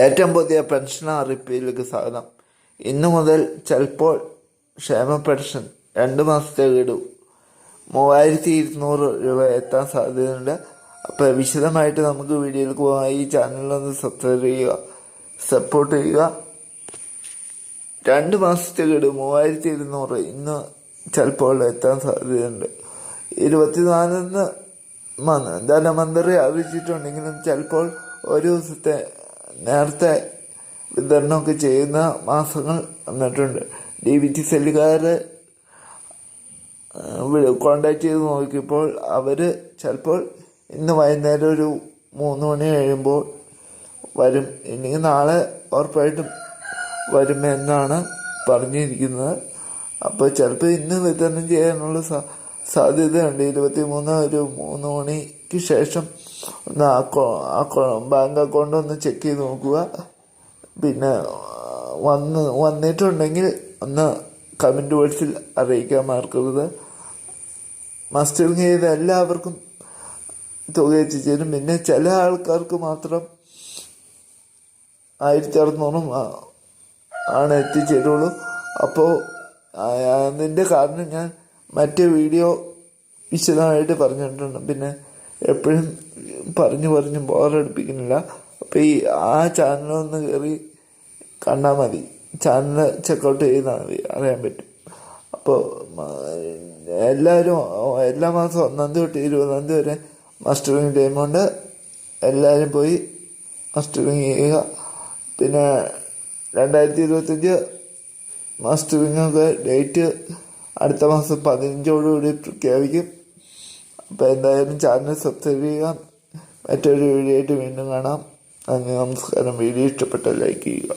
ഏറ്റവും പുതിയ പെൻഷൻ അറിയിപ്പിലേക്ക് സ്വാഗതം. ഇന്നു മുതൽ ചിലപ്പോൾ ക്ഷേമ പെൻഷൻ രണ്ട് മാസത്തെ ഗഡു മൂവായിരത്തി ഇരുന്നൂറ് രൂപ എത്താൻ സാധ്യതയുണ്ട്. അപ്പോൾ വിശദമായിട്ട് നമുക്ക് വീഡിയോയിലേക്ക് പോകാം. ഈ ചാനലൊന്ന് സബ്സ്ക്രൈബ് ചെയ്യുക സപ്പോർട്ട് ചെയ്യുക. രണ്ട് മാസത്തെ ഗഡു മൂവായിരത്തി ഇരുന്നൂറ് ഇന്ന് ചിലപ്പോൾ എത്താൻ സാധ്യതയുണ്ട്. ഇരുപത്തിനാലിന്ന് ധനമന്ത്രി അറിയിച്ചിട്ടുണ്ടെങ്കിലും ചിലപ്പോൾ ഒരു ദിവസത്തെ നേരത്തെ വിതരണമൊക്കെ ചെയ്യുന്ന മാസങ്ങൾ വന്നിട്ടുണ്ട്. ഡി വി ടി സെല്ലുകാർ കോണ്ടാക്ട് ചെയ്ത് നോക്കിയപ്പോൾ അവർ ചിലപ്പോൾ ഇന്ന് വൈകുന്നേരം ഒരു മൂന്ന് മണി കഴിയുമ്പോൾ വരും. ഇനി നാളെ ഉറപ്പായിട്ടും വരുമെന്നാണ് പറഞ്ഞിരിക്കുന്നത്. അപ്പോൾ ചിലപ്പോൾ ഇന്ന് വിതരണം ചെയ്യാനുള്ള സാധ്യതയുണ്ട് ഇരുപത്തി മൂന്ന് ഒരു മൂന്ന് മണിക്ക് ശേഷം ഒന്ന് അക്കൗ ബാങ്ക് അക്കൗണ്ട് ഒന്ന് ചെക്ക് ചെയ്ത് നോക്കുക. പിന്നെ വന്ന് വന്നിട്ടുണ്ടെങ്കിൽ ഒന്ന് കമന്റ് ബോക്സിൽ അറിയിക്കാൻ മറക്കരുത്. മസ്റ്ററിങ് ചെയ്ത എല്ലാവർക്കും തുക എത്തിച്ചേരും പിന്നെ ചില ആൾക്കാർക്ക് മാത്രം ആയിരത്തി അറുന്നൂറും ആണ് എത്തിച്ചേരുള്ളൂ അപ്പോൾ അതിന്റെ കാരണം ഞാൻ മറ്റേ വീഡിയോ വിശദമായിട്ട് പറഞ്ഞിട്ടുണ്ട്. പിന്നെ എപ്പോഴും പറഞ്ഞു പറഞ്ഞു ബോറടിപ്പിക്കുന്നില്ല അപ്പോൾ ഈ ആ ചാനലൊന്ന് കയറി കണ്ടാൽ മതി. ചാനൽ ചെക്കൗട്ട് ചെയ്താൽ മതി. അറിയാൻ പറ്റും. അപ്പോൾ എല്ലാവരും എല്ലാ മാസവും ഒന്നാം തീയതി തൊട്ട് ഇരുപതാം തീയതി വരെ മസ്റ്ററിങ് ടൈമുണ്ട് എല്ലാവരും പോയി മസ്റ്ററിങ് ചെയ്യുക. പിന്നെ രണ്ടായിരത്തി ഇരുപത്തഞ്ച് മസ്റ്ററിങ്ങൊക്കെ ഡേറ്റ് അടുത്ത മാസം പതിനഞ്ചോടുകൂടി പ്രഖ്യാപിക്കും അപ്പോൾ എന്തായാലും ചാനൽ സബ്സ്ക്രൈബ് ചെയ്യുക. മറ്റൊരു വീഡിയോ ആയിട്ട് വീണ്ടും കാണാം. നന്ദി നമസ്കാരം. വീഡിയോ ഇഷ്ടപ്പെട്ട ലൈക്ക് ചെയ്യുക.